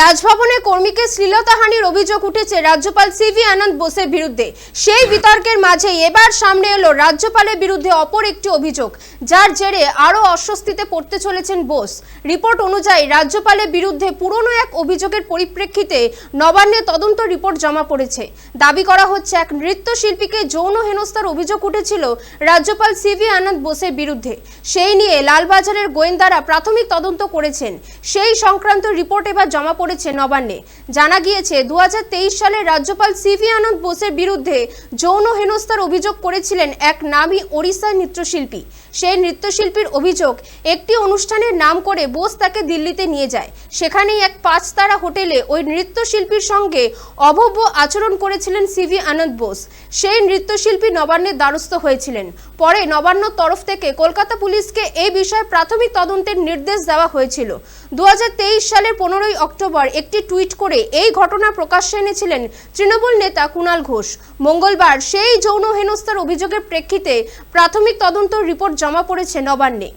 রাজভবনে কর্মীকে শ্লীলতাহানির অভিযোগ উঠেছে রাজ্যপাল সিভি আনন্দ বোসের বিরুদ্ধে। সেই বিতর্কের মাঝে এবার সামনে এলো রাজ্যপালের বিরুদ্ধে অপর একটি অভিযোগ, যার জেরে আরও অস্বস্তিতে পড়তে চলেছেন বোস। রিপোর্ট অনুযায়ী রাজ্যপালের বিরুদ্ধে পুরনো এক অভিযোগের পরিপ্রেক্ষিতে নবান্নে তদন্ত রিপোর্ট জমা পড়েছে। দাবি করা হচ্ছে, এক নৃত্যশিল্পীকে যৌন হেনস্থার অভিযোগ উঠেছিল রাজ্যপাল সিভি আনন্দ বোসের বিরুদ্ধে। সেই নিয়ে লালবাজারের গোয়েন্দারা প্রাথমিক তদন্ত করেছেন। সেই সংক্রান্ত রিপোর্ট এবার জমা পড়েছে নবান্নে। জানা গিয়েছে দু সালে রাজ্যপাল সিভি আনন্দ বোসের বিরুদ্ধে যৌন হেনস্থার অভিযোগ করেছিলেন এক নামী ওড়িশার নৃত্যশিল্পী। সেই নৃত্যশিল্পীর অভিযোগ, একটি অনুষ্ঠানের নাম করে বোস তাকে দিল্লিতে নিয়ে যায়। সেখানেই এক পাঁচতারা হোটেলে ওই নৃত্যশিল্পীর সঙ্গে অভব্য আচরণ করেছিলেন সিভি আনন্দ বোস। সেই নৃত্যশিল্পী নবান্নের দ্বারস্থ হয়েছিলেন। পরে নবান্ন তরফ থেকে কলকাতা পুলিশকে এই বিষয়ে প্রাথমিক তদন্তের নির্দেশ দেওয়া হয়েছিল। দু হাজার তেইশ সালের পনেরোই অক্টোবর একটি টুইট করে এই ঘটনা প্রকাশ্যে এনেছিলেন তৃণমূল নেতা কুণাল ঘোষ। মঙ্গলবার সেই যৌন হেনস্থার অভিযোগের প্রেক্ষিতে প্রাথমিক তদন্ত রিপোর্ট জমা পড়েছে নবান্নে।